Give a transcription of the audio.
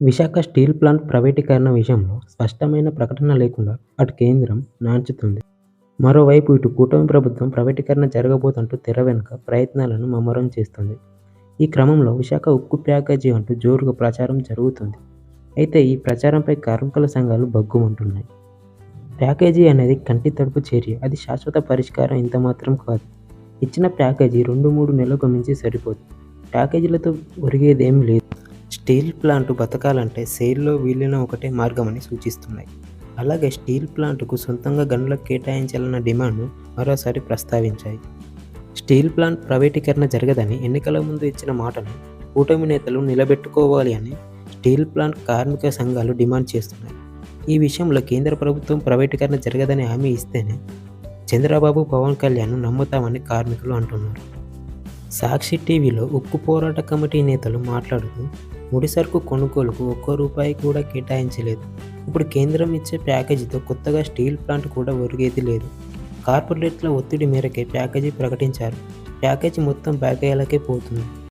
Visakha steel plant ప్రైవేటీకరణ విషయంలో స్పష్టమైన ప్రకటన లేకుండా అటు కేంద్రం నాంచుతుంది. మరోవైపు ఇటు కూటమి ప్రభుత్వం ప్రైవేటీకరణ జరగబోదంటూ తెర వెనుక ప్రయత్నాలను ముమ్మరం చేస్తుంది ఈ క్రమంలో విశాఖ ఉక్కు ప్యాకేజీ అంటూ జోరుగా ప్రచారం జరుగుతుంది అయితే ఈ ప్రచారంపై కార్మికుల సంఘాలు బగ్గుమంటున్నాయి ప్యాకేజీ అనేది కంటి తడుపు చర్య అది శాశ్వత పరిష్కారం ఇంతమాత్రం కాదు. ఇచ్చిన ప్యాకేజీ రెండు మూడు నెలలకు మించి సరిపోదు. ప్యాకేజీలతో ఒరిగేదేమీ లేదు. స్టీల్ ప్లాంట్ బతకాలంటే సేల్లో వీలిన ఒకటే మార్గమని సూచిస్తున్నాయి. అలాగే స్టీల్ ప్లాంట్కు సొంతంగా గనులకు కేటాయించాలన్న డిమాండ్ను మరోసారి ప్రస్తావించాయి. స్టీల్ ప్లాంట్ ప్రైవేటీకరణ జరగదని ఎన్నికల ముందు ఇచ్చిన మాటను కూటమి నేతలు నిలబెట్టుకోవాలి అని స్టీల్ ప్లాంట్ కార్మిక సంఘాలు డిమాండ్ చేస్తున్నాయి. ఈ విషయంలో కేంద్ర ప్రభుత్వం ప్రైవేటీకరణ జరగదని హామీ ఇస్తేనే చంద్రబాబు, పవన్ కళ్యాణ్ నమ్ముతామని కార్మికులు అంటున్నారు. సాక్షి టీవీలో ఉక్కు పోరాట కమిటీ నేతలు మాట్లాడుతూ ముడిసరుకు కొనుగోలుకు ఒక్క రూపాయి కూడా కేటాయించలేదు. ఇప్పుడు కేంద్రం ఇచ్చే ప్యాకేజీతో కొత్తగా స్టీల్ ప్లాంట్ కూడా ఒరిగేది లేదు. కార్పొరేట్ల ఒత్తిడి మేరకే ప్యాకేజీ ప్రకటించారు. ప్యాకేజీ మొత్తం బకాయిలకే పోతుంది.